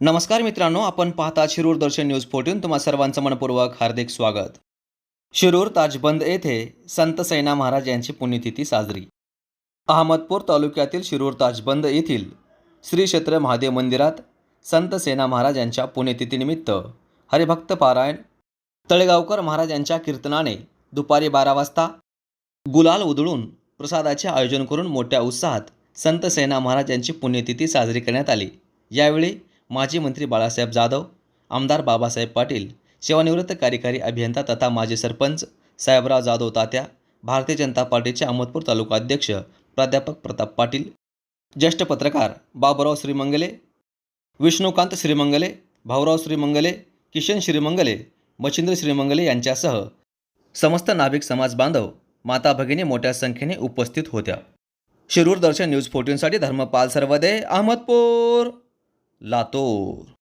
नमस्कार मित्रांनो आपण पाहता शिरूर दर्शन न्यूज फोर्टीन. तुम्हा सर्वांचं मनपूर्वक हार्दिक स्वागत. शिरूर ताजबंद येथे संत सैना महाराज यांची पुण्यतिथी साजरी. अहमदपूर तालुक्यातील शिरूर ताजबंद येथील श्री क्षेत्र महादेव मंदिरात संत सेना महाराज यांच्या पुण्यतिथीनिमित्त हरिभक्त पारायण तळेगावकर महाराज यांच्या कीर्तनाने दुपारी बारा वाजता गुलाल उधळून प्रसादाचे आयोजन करून मोठ्या उत्साहात संत सेना महाराज यांची पुण्यतिथी साजरी करण्यात आली. यावेळी माजी मंत्री बाळासाहेब जाधव आमदार बाबासाहेब पाटील सेवानिवृत्त कार्यकारी अभियंता तथा माजी सरपंच साहेबराव जाधव तात्या भारतीय जनता पार्टीचे अहमदपूर तालुका अध्यक्ष प्राध्यापक प्रताप पाटील ज्येष्ठ पत्रकार बाबुराव श्रीमंगले विष्णुकांत श्रीमंगले भाऊराव श्रीमंगले किशन श्रीमंगले मच्छिंद्र श्रीमंगले यांच्यासह समस्त नाभिक समाज बांधव माता भगिनी मोठ्या संख्येने उपस्थित होत्या. शिरूर दर्शन न्यूज फोर्टीनसाठी धर्मपाल सर्वदे अहमदपूर! लातूर